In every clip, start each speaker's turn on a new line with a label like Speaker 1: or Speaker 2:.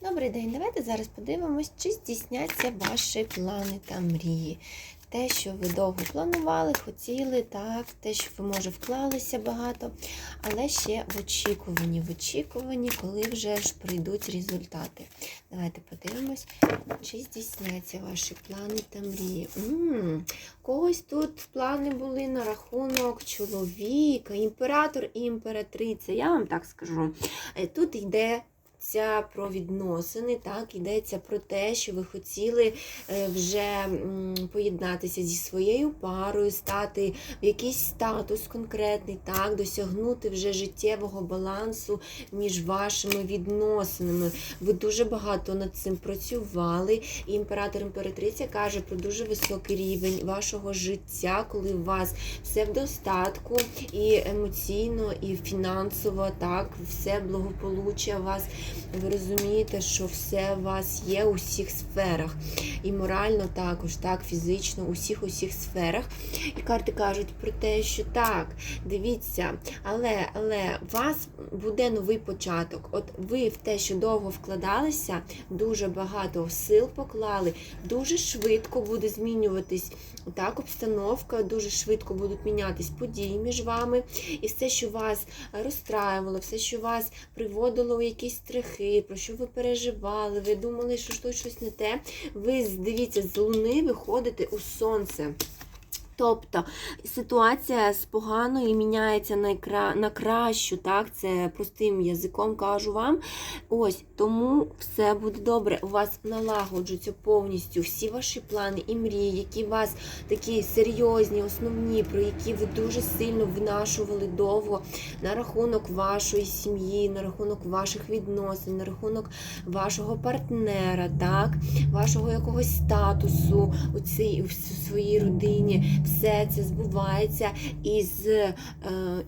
Speaker 1: Добрий день, давайте зараз подивимось, чи здійсняться ваші плани та мрії. Те, що ви довго планували, хотіли, так, те, що ви, може, вклалися багато, але ще в очікуванні, в очікуванні, коли вже ж прийдуть результати. Давайте подивимось, чи здійсняться ваші плани та мрії. М, Когось тут плани були на рахунок чоловіка, імператор і імператриця. Я вам так скажу. Е, Тут йде йдеться про відносини, так, йдеться про те, що ви хотіли е, вже поєднатися зі своєю парою, стати в якийсь статус конкретний, так, досягнути вже життєвого балансу між вашими відносинами. Ви дуже багато над цим працювали. І імператор імператриця каже про дуже високий рівень вашого життя, коли у вас все в достатку і емоційно, і фінансово, так, все благополуччя у вас. Ви розумієте, що все у вас є у всіх сферах. І морально також, так, фізично, у всіх усіх сферах. І карти кажуть про те, що так, дивіться, але але у вас буде новий початок. От ви в те, що довго вкладалися, дуже багато сил поклали, дуже швидко буде змінюватись так, обстановка, дуже швидко будуть мінятись події між вами. І все, що вас розстраювало, все, що вас приводило у якісь страхи, про що ви переживали, ви думали, що щось не те. Ви дивіться, з луни виходите у сонце. Тобто ситуація з поганої міняється на, кра... на кращу, так, це простим язиком кажу вам. Ось тому все буде добре. У вас налагоджуються повністю всі ваші плани і мрії, які у вас такі серйозні, основні, про які ви дуже сильно винашували довго на рахунок вашої сім'ї, на рахунок ваших відносин, на рахунок вашого партнера, так, вашого якогось статусу у цій у своїй родині. Все це збувається, і, е,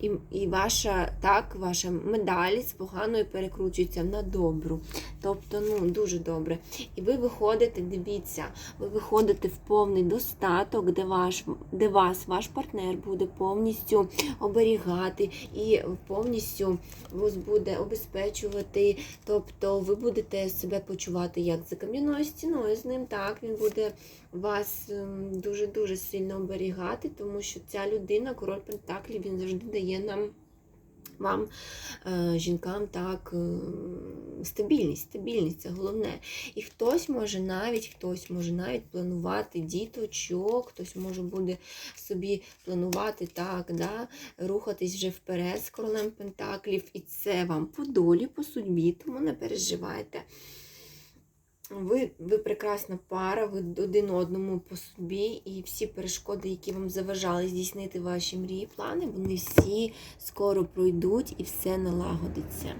Speaker 1: і, і ваша так, ваша медаль з поганою перекручується на добру. Тобто, ну, дуже добре. І ви виходите, дивіться, ви виходите в повний достаток, де ваш, де вас, ваш партнер буде повністю оберігати і повністю вас буде обезпечувати. Тобто ви будете себе почувати як за кам'яною стіною з ним. Так, він буде вас ем, дуже-дуже сильно оберігати, тому що ця людина, король Пентаклів, він завжди дає нам. Вам, е, жінкам, так, е, стабільність, стабільність це головне. І хтось може навіть, хтось може навіть планувати діточок, хтось може буде собі планувати так, да, рухатись вже вперед з королем Пентаклів. І це вам по долі, по судьбі, тому не переживайте. Ви, ви прекрасна пара, ви один одному по собі, і всі перешкоди, які вам заважали здійснити ваші мрії, плани, вони всі скоро пройдуть і все налагодиться.